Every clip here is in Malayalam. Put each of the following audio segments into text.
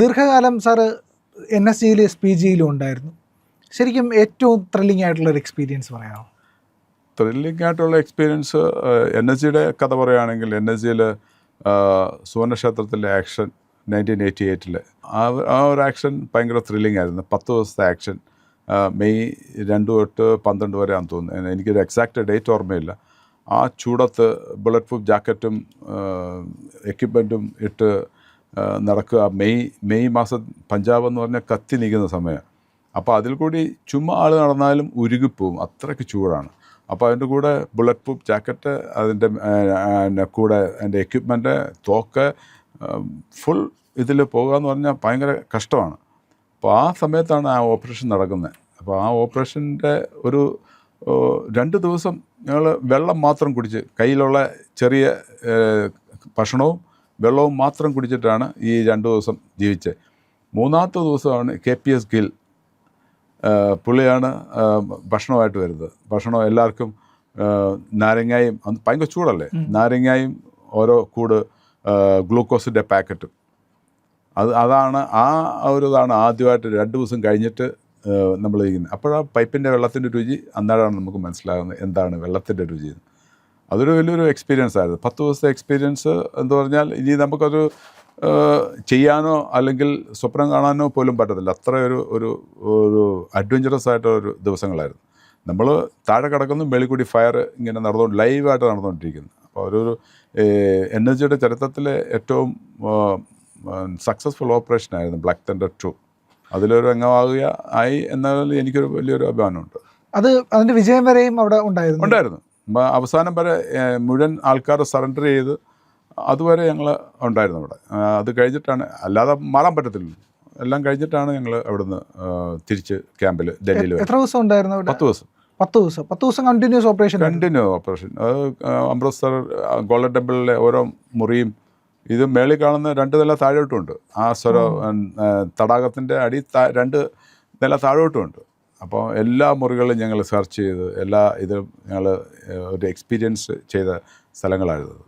ദീർഘകാലം സാറ് എൻ എസ് സിയിൽ എസ് പി ജിയിലും ഉണ്ടായിരുന്നു. ശരിക്കും ഏറ്റവും ത്രില്ലിംഗ് ആയിട്ടുള്ള ഒരു എക്സ്പീരിയൻസ് പറയാമോ? ത്രില്ലിംഗ് ആയിട്ടുള്ള എക്സ്പീരിയൻസ് എൻ എസ് ജിയുടെ കഥ പറയുകയാണെങ്കിൽ എൻ എസ് ജിയിൽ സുവർണക്ഷേത്രത്തിലെ ആക്ഷൻ നയന്റീൻ എയ്റ്റി എയ്റ്റിൽ ആ ആ ഒരു ആക്ഷൻ ഭയങ്കര ത്രില്ലിംഗ് ആയിരുന്നു. പത്ത് ദിവസത്തെ ആക്ഷൻ മെയ് രണ്ട് തൊട്ട് പന്ത്രണ്ട് വരെ ആണെന്ന് തോന്നുന്നു എനിക്കൊരു എക്സാക്റ്റ് ഡേറ്റ് ഓർമ്മയില്ല. ആ ചൂടത്ത് ബുള്ളറ്റ് പ്രൂഫ് ജാക്കറ്റും എക്യുപ്മെന്റും ഇട്ട് നടക്കുക. മെയ് മെയ് മാസം പഞ്ചാബ് എന്ന് പറഞ്ഞാൽ കത്തി നിൽക്കുന്ന സമയം അപ്പോൾ അതിൽ കൂടി ചുമ്മാ ആൾ നടന്നാലും ഉരുകിപ്പോവും. അത്രയ്ക്ക് ചൂടാണ്. അപ്പോൾ അതിന്റെ കൂടെ ബുള്ളറ്റ് പ്രൂഫ് ജാക്കറ്റ് അതിന്റെ കൂടെ അതിന്റെ എക്യുപ്മെന്റ് തോക്ക് ഫുൾ ഇതിൽ പോകുക എന്ന് പറഞ്ഞാൽ ഭയങ്കര കഷ്ടമാണ്. അപ്പോൾ ആ സമയത്താണ് ആ ഓപ്പറേഷൻ നടക്കുന്നത്. അപ്പോൾ ആ ഓപ്പറേഷന്റെ ഒരു രണ്ട് ദിവസം ഞങ്ങൾ വെള്ളം മാത്രം കുടിച്ച് കയ്യിലുള്ള ചെറിയ ഭക്ഷണവും വെള്ളവും മാത്രം കുടിച്ചിട്ടാണ് ഈ രണ്ട് ദിവസം ജീവിച്ചത് മൂന്നാമത്തെ ദിവസമാണ് കെ പി എസ് ഗിൽ പുള്ളിയാണ് ഭക്ഷണമായിട്ട് വരുന്നത്. ഭക്ഷണം എല്ലാവർക്കും നാരങ്ങായും അന്ന് ഭയങ്കര ചൂടല്ലേ? നാരങ്ങായും ഓരോ കൂട് ഗ്ലൂക്കോസിന്റെ പാക്കറ്റും. അത് അതാണ് ആ ഒരു ഇതാണ് ആദ്യമായിട്ട് രണ്ട് ദിവസം കഴിഞ്ഞിട്ട് നമ്മൾ ചെയ്യുന്നത് ആ പൈപ്പിന്റെ വെള്ളത്തിന്റെ രുചി അന്നേരമാണ് നമുക്ക് മനസ്സിലാകുന്നത് എന്താണ് വെള്ളത്തിന്റെ രുചി എന്ന്. അതൊരു വലിയൊരു എക്സ്പീരിയൻസ് ആയിരുന്നു. പത്ത് ദിവസത്തെ എക്സ്പീരിയൻസ് എന്ന് പറഞ്ഞാൽ ഇനി നമുക്കൊരു ചെയ്യാനോ അല്ലെങ്കിൽ സ്വപ്നം കാണാനോ പോലും പറ്റത്തില്ല. അത്ര ഒരു ഒരു ഒരു അഡ്വഞ്ചറസ് ആയിട്ടുള്ള ഒരു ദിവസങ്ങളായിരുന്നു. നമ്മൾ താഴെ കിടക്കുന്നു വെളിക്കൂടി ഫയർ ഇങ്ങനെ നടന്നുകൊണ്ട് ലൈവായിട്ട് നടന്നുകൊണ്ടിരിക്കുന്നു. അപ്പോൾ ഒരു എൻ എസ് ജിയുടെ ചരിത്രത്തിലെ ഏറ്റവും സക്സസ്ഫുൾ ഓപ്പറേഷൻ ആയിരുന്നു ബ്ലാക്ക് തണ്ടർ ടു അതിലൊരു അംഗമാകുക ആയി എന്നാൽ എനിക്കൊരു വലിയൊരു അഭിമാനമുണ്ട്. അത് അതിന്റെ വിജയം വരെയും അവിടെ ഉണ്ടായിരുന്നു. ഉണ്ടായിരുന്നു. അവസാനം വരെ മുഴുവൻ ആൾക്കാർ സറണ്ടർ ചെയ്ത് അതുവരെ ഞങ്ങൾ ഉണ്ടായിരുന്നു അവിടെ. അത് കഴിഞ്ഞിട്ടാണ് അല്ലാതെ മാറാൻ പറ്റത്തില്ല എല്ലാം കഴിഞ്ഞിട്ടാണ് ഞങ്ങൾ അവിടുന്ന് തിരിച്ച് ക്യാമ്പിൽ ഡൽഹിയിൽ എത്ര ദിവസം ഉണ്ടായിരുന്നു അവിടെ? പത്ത് ദിവസം. പത്ത് ദിവസം. പത്ത് ദിവസം കണ്ടിന്യൂസ് ഓപ്പറേഷൻ കണ്ടിന്യൂ ഓപ്പറേഷൻ അത് അമൃത്സർ ഗോൾഡൻ ടെമ്പിളിലെ ഓരോ മുറിയും ഇത് മേളിൽ കാണുന്ന രണ്ട് നില താഴോട്ടുമുണ്ട്. ആ സ്വര തടാകത്തിന്റെ അടി രണ്ട് നില താഴോട്ടുമുണ്ട്. അപ്പോൾ എല്ലാ മുറികളും ഞങ്ങൾ സെർച്ച് ചെയ്ത് എല്ലാ ഇതും ഞങ്ങൾ ഒരു എക്സ്പീരിയൻസ് ചെയ്ത സ്ഥലങ്ങളായിരുന്നു.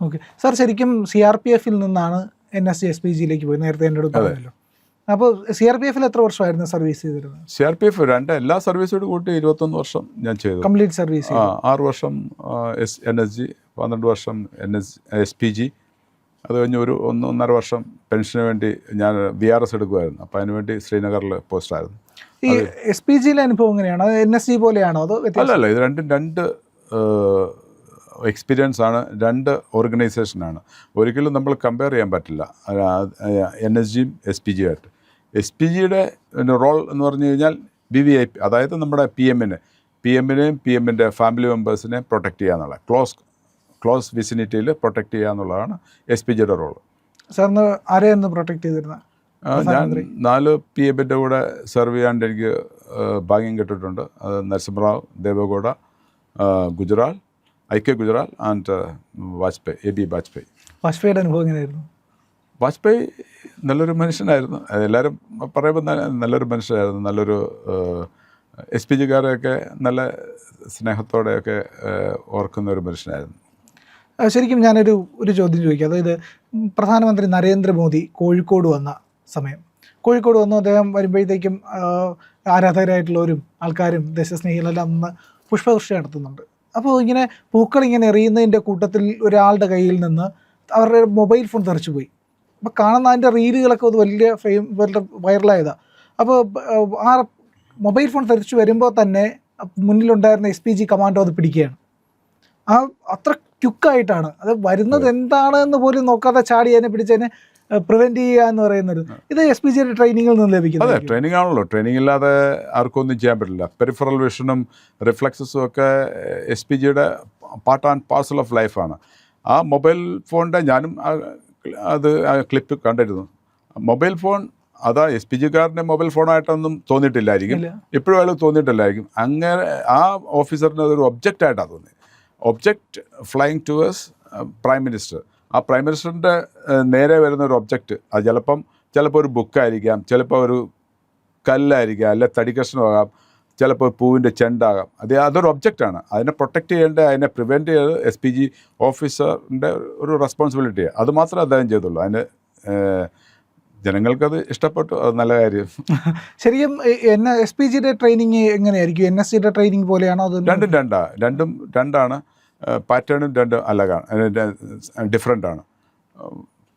ഓക്കെ. സാർ ശരിക്കും സി ആർ പി എഫിൽ നിന്നാണ് N S C S P ജിയിലേക്ക് പോയി നേരത്തെ എന്റെ അടുത്ത് പറഞ്ഞല്ലോ. അപ്പോൾ സി ആർ പി എഫിൽ എത്ര വർഷമായിരുന്നു സർവീസ് ചെയ്തിരുന്നത്? സി ആർ പി എഫ് രണ്ട് എല്ലാ സർവീസോട് കൂട്ടി ഇരുപത്തൊന്ന് വർഷം ഞാൻ ചെയ്തു. കംപ്ലീറ്റ് സർവീസ് ആ ആറ് വർഷം എസ് എൻ എസ് ജി പന്ത്രണ്ട് വർഷം N S S P G അത് കഴിഞ്ഞ് ഒരു ഒന്ന് ഒന്നര വർഷം പെൻഷന് വേണ്ടി ഞാൻ ബി ആർ എസ് എടുക്കുമായിരുന്നു അപ്പോൾ അതിന് വേണ്ടി ശ്രീനഗറിൽ പോസ്റ്റായിരുന്നു. ഈ എസ് പി ജിയിലെ അനുഭവം എങ്ങനെയാണ്? അത് എൻ എസ് ജി പോലെയാണോ അതോ അല്ല അല്ല ഇത് രണ്ടും രണ്ട് എക്സ്പീരിയൻസ് ആണ് രണ്ട് ഓർഗനൈസേഷനാണ് ഒരിക്കലും നമ്മൾ കമ്പയർ ചെയ്യാൻ പറ്റില്ല. എൻ എസ് ജിയും എസ് പി ജിയും ആയിട്ട്. എസ് പി ജിയുടെ റോൾ എന്ന് പറഞ്ഞു കഴിഞ്ഞാൽ ബി വി ഐ പി അതായത് നമ്മുടെ പി എമ്മിനെ പി എമ്മിനെയും പി എമ്മിന്റെ ഫാമിലി മെമ്പേഴ്സിനെ പ്രൊട്ടക്റ്റ് ചെയ്യുക എന്നുള്ള ക്ലോസ് ക്ലോസ് വിസിനിറ്റിയിൽ പ്രൊട്ടക്റ്റ് ചെയ്യുക എന്നുള്ളതാണ് എസ് പി ജിയുടെ റോൾ സാറിന് ആരെയായിരുന്നു പ്രൊട്ടക്ട് ചെയ്തിരുന്നത് ഞാൻ നാല് പി എമ്മിന്റെ കൂടെ സെർവ് ചെയ്യാണ്ട് എനിക്ക് ഭാഗ്യം കിട്ടിയിട്ടുണ്ട്. അത് Narasimha Rao Deve Gowda Gujral Gujral I K Gujral and Vajpayee A B Vajpayee. വാജ്പേയിയുടെ അനുഭവം എങ്ങനെയായിരുന്നു? വാജ്പേയി നല്ലൊരു മനുഷ്യനായിരുന്നു. എല്ലാവരും പറയുമ്പോൾ നല്ലൊരു മനുഷ്യനായിരുന്നു. നല്ലൊരു എസ് പി ജിക്കാരെയൊക്കെ നല്ല സ്നേഹത്തോടെയൊക്കെ ഓർക്കുന്ന ഒരു മനുഷ്യനായിരുന്നു. ശരിക്കും ഞാനൊരു ഒരു ചോദ്യം ചോദിക്കാം. അതായത് പ്രധാനമന്ത്രി നരേന്ദ്രമോദി കോഴിക്കോട് വന്ന സമയം. കോഴിക്കോട് വന്നു അദ്ദേഹം വരുമ്പോഴത്തേക്കും ആരാധകരായിട്ടുള്ളവരും ആൾക്കാരും ദേശസ്നേഹികളെല്ലാം അന്ന് പുഷ്പവൃഷ്ടി നടത്തുന്നുണ്ട്. അപ്പോൾ ഇങ്ങനെ പൂക്കൾ ഇങ്ങനെ എറിയുന്നതിന്റെ കൂട്ടത്തിൽ ഒരാളുടെ കയ്യിൽ നിന്ന് അവരുടെ മൊബൈൽ ഫോൺ തെറിച്ചു പോയി. അപ്പോൾ കാണുന്ന അതിന്റെ റീലുകളൊക്കെ അത് വലിയ ഫെയിം വലിയ വൈറലായതാണ് അപ്പോൾ ആ മൊബൈൽ ഫോൺ തെറിച്ചു വരുമ്പോൾ തന്നെ മുന്നിലുണ്ടായിരുന്ന എസ് പി ജി കമാൻഡോ അത് പിടിക്കുകയാണ്. ആ അത്ര ക്യുക്കായിട്ടാണ്. അത് വരുന്നത് എന്താണ് എന്ന് പോലും നോക്കാതെ ചാടി അതിനെ പിടിച്ചതിനെ പ്രിവെന്റ് ചെയ്യുക എന്ന് പറയുന്നത്. ഇത് എസ് പി ജിയുടെ ട്രെയിനിങ്ങിൽ നിന്ന് അതെ ലഭിക്കുന്നത് ട്രെയിനിങ് ആണല്ലോ ട്രെയിനിങ് ഇല്ലാതെ ആർക്കും ഒന്നും ചെയ്യാൻ പറ്റില്ല. പെരിഫറൽ വിഷനും റിഫ്ലക്സസും ഒക്കെ എസ് പി ജിയുടെ പാർട്ട് ആൻഡ് പാർസൽ ഓഫ് ലൈഫാണ് ആ മൊബൈൽ ഫോണിന്റെ ഞാനും അത് ആ ക്ലിപ്പ് കണ്ടിരുന്നു. മൊബൈൽ ഫോൺ അതാ എസ് പി ജിക്കാരന്റെ മൊബൈൽ ഫോണായിട്ടൊന്നും തോന്നിയിട്ടില്ലായിരിക്കും. ഇപ്പോഴും അയാൾ തോന്നിയിട്ടില്ലായിരിക്കും. അങ്ങനെ ആ ഓഫീസറിന് അതൊരു ഒബ്ജക്റ്റായിട്ടാണ് തോന്നി object flying towards prime minister ആ പ്രൈം മിനിസ്റ്ററിന്റെ നേരെ വരുന്ന ഒരു ഒബ്ജക്റ്റ് അത് ചിലപ്പം ചിലപ്പോൾ ഒരു ബുക്കായിരിക്കാം ചിലപ്പോൾ ഒരു കല്ലായിരിക്കാം അല്ലെ തടിക്കഷ്ണമാകാം ചിലപ്പോൾ പൂവിന്റെ ചെണ്ടാകാം. അത് അതൊരു ഒബ്ജക്റ്റാണ് അതിനെ പ്രൊട്ടക്റ്റ് ചെയ്യേണ്ട അതിനെ പ്രിവെന്റ് ചെയ്ത് എസ് പി ജി ഓഫീസറിന്റെ ഒരു റെസ്പോൺസിബിലിറ്റി അത് മാത്രമേ അദ്ദേഹം ചെയ്തുള്ളൂ. അതിന് ജനങ്ങൾക്കത് ഇഷ്ടപ്പെട്ടു. അത് നല്ല കാര്യം. ശരിക്കും എൻ എസ് പി ജിയുടെ ട്രെയിനിങ് എങ്ങനെയായിരിക്കും? എൻ എസ് സിയുടെ ട്രെയിനിങ് പോലെയാണോ അത് രണ്ടും രണ്ടാണ് രണ്ടും രണ്ടാണ്. പാറ്റേണും രണ്ട് അല്ലകാണ് ഡിഫറെന്റ് ആണ്.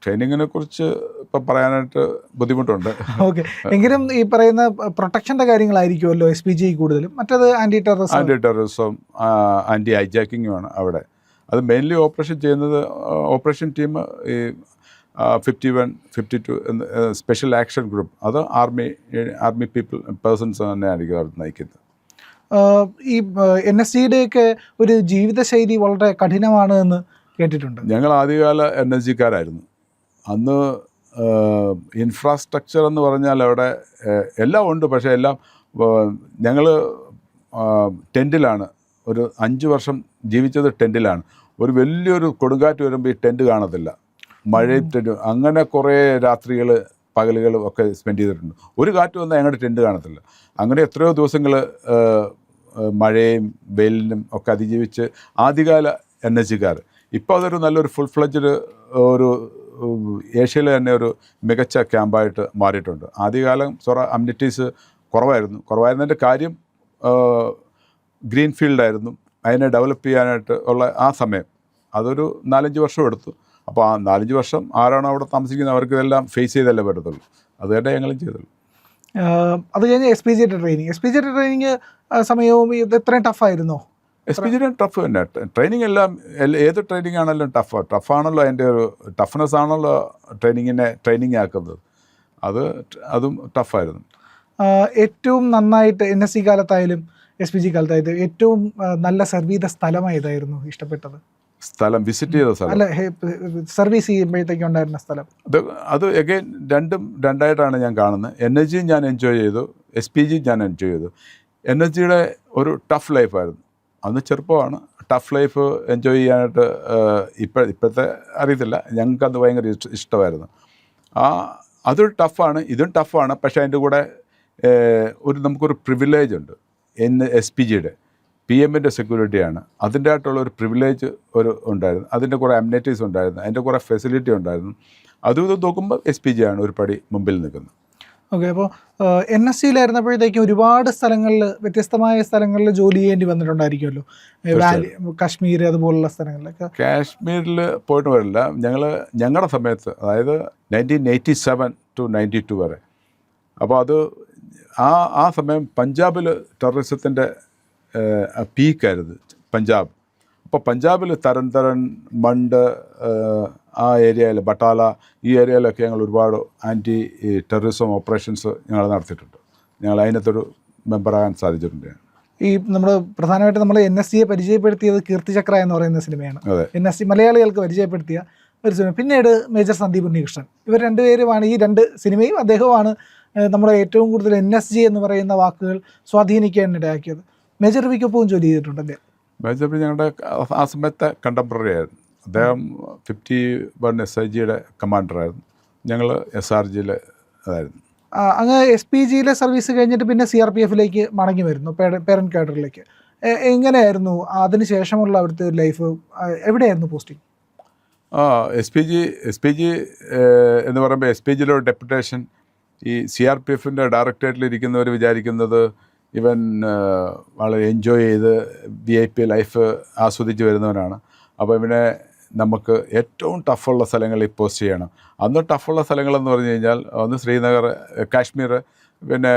ട്രെയിനിങ്ങിനെ കുറിച്ച് ഇപ്പം പറയാനായിട്ട് ബുദ്ധിമുട്ടുണ്ട്. ഓക്കെ എങ്കിലും ഈ പറയുന്ന പ്രൊട്ടക്ഷന്റെ കാര്യങ്ങളായിരിക്കുമല്ലോ എസ് പി ജി കൂടുതലും. മറ്റത് anti terrorism anti terrorism anti ഹൈജാക്കിങ്ങുമാണ് അവിടെ. അത് മെയിൻലി ഓപ്പറേഷൻ ചെയ്യുന്നത് ഓപ്പറേഷൻ ടീം ഈ fifty one fifty two special action group അത് ആർമി ആർമി പീപ്പിൾ പേഴ്സൺസ് തന്നെയായിരിക്കും അവർ നയിക്കുന്നത്. ഈ എൻ എസ് സിയുടെയൊക്കെ ഒരു ജീവിതശൈലി വളരെ കഠിനമാണ് എന്ന് കേട്ടിട്ടുണ്ട്. ഞങ്ങൾ ആദ്യകാല എൻ എസ് ജിക്കാരായിരുന്നു അന്ന് ഇൻഫ്രാസ്ട്രക്ചർ എന്ന് പറഞ്ഞാൽ അവിടെ എല്ലാം ഉണ്ട്. പക്ഷേ എല്ലാം ഞങ്ങൾ ടെന്റിലാണ്. ഒരു അഞ്ച് വർഷം ജീവിച്ചത് ടെന്റിലാണ്. ഒരു വലിയൊരു കൊടുങ്കാറ്റ് വരുമ്പോൾ ഈ ടെന്റ് കാണത്തില്ല. മഴയും ടെന്റ് അങ്ങനെ കുറേ രാത്രികൾ പകലുകളും ഒക്കെ സ്പെൻഡ് ചെയ്തിട്ടുണ്ട്. ഒരു കാറ്റ് വന്നാൽ ഞങ്ങളുടെ ടെന്റ് കാണത്തില്ല. അങ്ങനെ എത്രയോ ദിവസങ്ങൾ മഴയും വെയിലിനും ഒക്കെ അതിജീവിച്ച് ആദ്യകാല എൻ എസ് ജിക്കാർ ഇപ്പോൾ അതൊരു നല്ലൊരു ഫുൾ ഫ്ലഡ്ജഡ് ഒരു ഏഷ്യയിലെ തന്നെ ഒരു മികച്ച ക്യാമ്പായിട്ട് മാറിയിട്ടുണ്ട്. ആദ്യകാലം സൊറ അമ്യൂണിറ്റീസ് കുറവായിരുന്നു. കുറവായിരുന്നതിന്റെ കാര്യം ഗ്രീൻ ഫീൽഡായിരുന്നു അതിനെ ഡെവലപ്പ് ചെയ്യാനായിട്ട് ഉള്ള ആ സമയം. അതൊരു നാലഞ്ച് വർഷം എടുത്തു. അപ്പോൾ ആ നാലഞ്ച് വർഷം ആരാണോ അവിടെ താമസിക്കുന്നത് അവർക്ക് ഇതെല്ലാം ഫേസ് ചെയ്തല്ലേ പറ്റത്തുള്ളൂ. അത് തന്നെ ഞങ്ങളും ചെയ്തുള്ളൂ. അത് കഴിഞ്ഞ് എസ് പി ജിയുടെ ട്രെയിനിങ് എസ് പി ജിയുടെ ട്രെയിനിങ് സമയവും ഇത് എത്രയും ടഫായിരുന്നോ എസ് പി ജിയുടെ ടഫ് തന്നെ. ട്രെയിനിങ് എല്ലാം ഏത് ട്രെയിനിങ് ആണെങ്കിലും ടഫ് ടഫാണല്ലോ അതിന്റെ ഒരു ടഫ്നെസ് ആണല്ലോ ട്രെയിനിങ്ങിനെ ട്രെയിനിങ് ആക്കുന്നത്. അത് അതും ടഫായിരുന്നു ഏറ്റവും നന്നായിട്ട് എൻ എസ് സി കാലത്തായാലും എസ് പി ജി കാലത്തായാലും ഏറ്റവും നല്ല സർവീത സ്ഥലമായതായിരുന്നു ഇഷ്ടപ്പെട്ടത്? സ്ഥലം വിസിറ്റ് ചെയ്ത സ്ഥലം. അല്ല സർവീസ് ചെയ്യുമ്പോഴത്തേക്കും ഉണ്ടായിരുന്ന സ്ഥലം. അത് അത് എഗെയിൻ രണ്ടും രണ്ടായിട്ടാണ് ഞാൻ കാണുന്നത്. എൻ എസ് ജിയും ഞാൻ എൻജോയ് ചെയ്തു. എസ് പി ജിയും ഞാൻ എൻജോയ് ചെയ്തു. എൻ എസ് ജിയുടെ ഒരു ടഫ് ലൈഫായിരുന്നു അന്ന് ചെറുപ്പമാണ്. ടഫ് ലൈഫ് എൻജോയ് ചെയ്യാനായിട്ട് ഇപ്പോൾ ഇപ്പോഴത്തെ അറിയത്തില്ല. ഞങ്ങൾക്ക് അത് ഭയങ്കര ഇഷ്ട- ഇഷ്ടമായിരുന്നു. ആ അതൊരു ടഫാണ് ഇതും ടഫാണ് പക്ഷേ അതിന്റെ കൂടെ ഒരു നമുക്കൊരു പ്രിവിലേജ് ഉണ്ട്. എൻ എസ് പി ജിയുടെ പി എമ്മിന്റെ സെക്യൂരിറ്റിയാണ് അതിന്റെ ആയിട്ടുള്ള ഒരു പ്രിവിലേജ് ഒരു ഉണ്ടായിരുന്നു. അതിന്റെ കുറേ അമ്യൂണിറ്റീസ് ഉണ്ടായിരുന്നു. അതിന്റെ കുറേ ഫെസിലിറ്റി ഉണ്ടായിരുന്നു. അതും ഇത് നോക്കുമ്പോൾ എസ് പി ജി ആണ് ഒരു പടി മുമ്പിൽ നിൽക്കുന്നത്. ഓക്കെ അപ്പോൾ എൻ എസ് സിയിലായിരുന്നപ്പോഴത്തേക്കും ഒരുപാട് സ്ഥലങ്ങളിൽ വ്യത്യസ്തമായ സ്ഥലങ്ങളിൽ ജോലി ചെയ്യേണ്ടി വന്നിട്ടുണ്ടായിരിക്കുമല്ലോ. വാലി കാശ്മീർ അതുപോലുള്ള സ്ഥലങ്ങളിലൊക്കെ. കാശ്മീരിൽ പോയിട്ട് വരില്ല. ഞങ്ങൾ ഞങ്ങളുടെ സമയത്ത് അതായത് nineteen eighty seven to ninety two വരെ. അപ്പോൾ അത് ആ ആ സമയം പഞ്ചാബിൽ ടെററിസത്തിന്റെ പീക്കായിരുന്നു പഞ്ചാബ്. അപ്പോൾ പഞ്ചാബിൽ തരൻ തരൻ മണ്ട് ആ ഏരിയയിൽ ബട്ടാല ഈ ഏരിയയിലൊക്കെ ഞങ്ങൾ ഒരുപാട് ആന്റി ടെററിസം ഓപ്പറേഷൻസ് ഞങ്ങൾ നടത്തിയിട്ടുണ്ട്. ഞങ്ങൾ അതിനകത്തൊരു മെമ്പറാകാൻ സാധിച്ചിട്ടുണ്ട്. ഈ നമ്മൾ പ്രധാനമായിട്ട് നമ്മൾ എൻ എസ് സിയെ പരിചയപ്പെടുത്തിയത് കീർത്തിചക്ര എന്ന് പറയുന്ന സിനിമയാണ്. എൻ എസ് സി മലയാളികൾക്ക് പരിചയപ്പെടുത്തിയ ഒരു സിനിമ. പിന്നീട് മേജർ സന്ദീപ് ഉണ്ണികൃഷ്ണൻ. ഇവർ രണ്ടുപേരുമാണ് ഈ രണ്ട് സിനിമയും അദ്ദേഹമാണ് നമ്മുടെ ഏറ്റവും കൂടുതൽ എൻ എസ് ജി എന്ന് പറയുന്ന വാക്കുകൾ സ്വാധീനിക്കാൻ ഇടയാക്കിയത്. മേജർ രവിക്കൊപ്പവും ജോലി ചെയ്തിട്ടുണ്ട് അല്ലേ മേജർ ഞങ്ങളുടെ ആ സമയത്തെ കണ്ടംപററി ആയിരുന്നു. അദ്ദേഹം ഫിഫ്റ്റി വൺ എസ് ഐ ജിയുടെ കമാൻഡറായിരുന്നു ഞങ്ങൾ എസ് ആർ ജിയിൽ അതായിരുന്നു. അങ്ങ് എസ് പി ജിയിലെ സർവീസ് കഴിഞ്ഞിട്ട് പിന്നെ സി ആർ പി എഫിലേക്ക് മടങ്ങി വരുന്നു പേരൻ കാഡറിലേക്ക് എങ്ങനെയായിരുന്നു അതിന് ശേഷമുള്ള അവിടുത്തെ ലൈഫ് എവിടെയായിരുന്നു പോസ്റ്റിംഗ് ആ S P G S P G എന്ന് പറയുമ്പോൾ എസ് പി ജിയിലെ ഡെപ്യൂട്ടേഷൻ ഈ സി ആർ പി എഫിന്റെ ഡയറക്ടറേറ്റിൽ ഇരിക്കുന്നവർ വിചാരിക്കുന്നത് ഇവൻ വളരെ എൻജോയ് ചെയ്ത് വി ഐ പി ലൈഫ് ആസ്വദിച്ച് വരുന്നവനാണ്. അപ്പോൾ ഇവനെ നമുക്ക് ഏറ്റവും ടഫുള്ള സ്ഥലങ്ങളിൽ പോസ്റ്റ് ചെയ്യണം. അന്ന് ടഫുള്ള സ്ഥലങ്ങളെന്ന് പറഞ്ഞു കഴിഞ്ഞാൽ ഒന്ന് ശ്രീനഗർ കാശ്മീർ പിന്നെ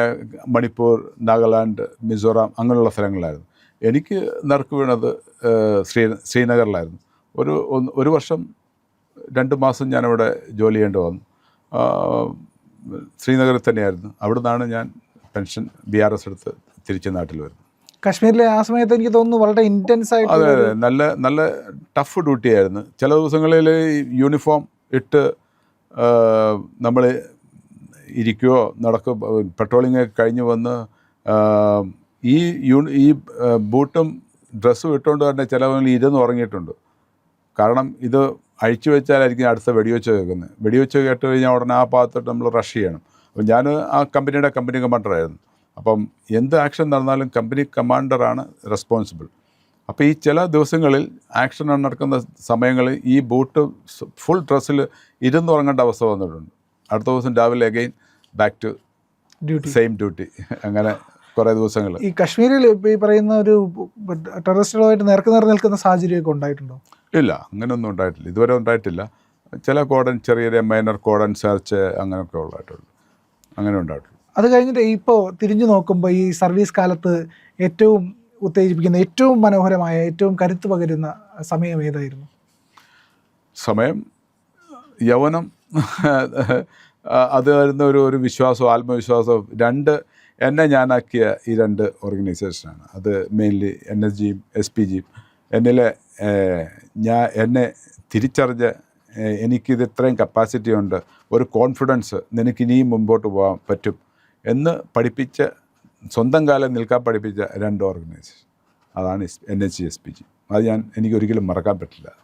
മണിപ്പൂർ നാഗാലാൻഡ് മിസോറാം അങ്ങനെയുള്ള സ്ഥലങ്ങളിലായിരുന്നു. എനിക്ക് നറുക്ക് വീണത് ശ്രീ ശ്രീനഗറിലായിരുന്നു. ഒരു ഒരു വർഷം രണ്ട് മാസം ഞാനവിടെ ജോലി ചെയ്യേണ്ടി വന്നു. ശ്രീനഗറിൽ തന്നെയായിരുന്നു. അവിടെ നിന്നാണ് ഞാൻ പെൻഷൻ ബി ആർ എസ് എടുത്ത് തിരിച്ച് നാട്ടിൽ വരുന്നു. കാശ്മീരിലെ ആ സമയത്ത് എനിക്ക് തോന്നുന്നു വളരെ ഇന്റൻസ് ആയിട്ട് അതെ അതെ. നല്ല നല്ല ടഫ് ഡ്യൂട്ടി ആയിരുന്നു. ചില ദിവസങ്ങളിൽ യൂണിഫോം ഇട്ട് നമ്മൾ ഇരിക്കുകയോ നടക്കുക പെട്രോളിങ് കഴിഞ്ഞ് വന്ന് ഈ യൂണി ഈ ബൂട്ടും ഡ്രസ്സും ഇട്ടുകൊണ്ട് തന്നെ ചിലവങ്ങളിൽ ഇരുന്ന് ഉറങ്ങിയിട്ടുണ്ട്. കാരണം ഇത് അഴിച്ചു വെച്ചാലായിരിക്കും അടുത്ത വെടിവെച്ച് കേൾക്കുന്നത് വെടിവെച്ച് കേട്ട് കഴിഞ്ഞാൽ ഉടനെ ആ ഭാഗത്തോട്ട് നമ്മൾ റഷ് ചെയ്യണം. അപ്പം ഞാൻ ആ കമ്പനിയുടെ കമ്പനി കമാൻഡറായിരുന്നു അപ്പം എന്ത് ആക്ഷൻ നടന്നാലും കമ്പനി കമാൻഡറാണ് റെസ്പോൺസിബിൾ. അപ്പോൾ ഈ ചില ദിവസങ്ങളിൽ ആക്ഷൻ നടക്കുന്ന സമയങ്ങളിൽ ഈ ബൂട്ട് ഫുൾ ഡ്രസ്സിൽ ഇരുന്നുറങ്ങേണ്ട അവസ്ഥ വന്നിട്ടുണ്ട്. അടുത്ത ദിവസം രാവിലെ again back to duty same duty അങ്ങനെ കുറേ ദിവസങ്ങൾ. ഈ കശ്മീരിൽ ഈ പറയുന്ന ഒരു ടെററിസ്റ്റുകളുമായിട്ട് നേർക്ക് നേർ നിൽക്കുന്ന സാഹചര്യമൊക്കെ ഉണ്ടായിട്ടുണ്ടോ? ഇല്ല അങ്ങനെയൊന്നും ഉണ്ടായിട്ടില്ല. ഇതുവരെ ഉണ്ടായിട്ടില്ല. ചില കോഡൻ ചെറിയ ചെറിയ മൈനർ കോഡൻ സെർച്ച് അങ്ങനെയൊക്കെ ഉള്ളതായിട്ടുള്ളൂ അങ്ങനെ ഉണ്ടായിട്ടുള്ളൂ. അത് കഴിഞ്ഞിട്ട് ഇപ്പോൾ തിരിഞ്ഞു നോക്കുമ്പോൾ ഈ സർവീസ് കാലത്ത് ഏറ്റവും ഉത്തേജിപ്പിക്കുന്ന ഏറ്റവും മനോഹരമായ ഏറ്റവും കരുത്ത് പകരുന്ന സമയം ഏതായിരുന്നു? സമയം യൗവനം അതായിരുന്നു ഒരു ഒരു വിശ്വാസവും ആത്മവിശ്വാസവും രണ്ട് എന്നെ ഞാനാക്കിയ ഈ രണ്ട് ഓർഗനൈസേഷനാണ്. അത് മെയിൻലി എൻ എസ് ജിയും എസ് പി ജിയും എന്നിലെ ഞാൻ എന്നെ തിരിച്ചറിഞ്ഞ് എനിക്കിത് ഇത്രയും കപ്പാസിറ്റി ഉണ്ട്. ഒരു കോൺഫിഡൻസ് നിനക്ക് ഇനിയും മുമ്പോട്ട് പോകാൻ പറ്റും എന്ന് പഠിപ്പിച്ച സ്വന്തം കാലം നിൽക്കാൻ പഠിപ്പിച്ച രണ്ട് ഓർഗനൈസേഷൻ അതാണ് N H S P G. അത് ഞാൻ എനിക്കൊരിക്കലും മറക്കാൻ പറ്റില്ല.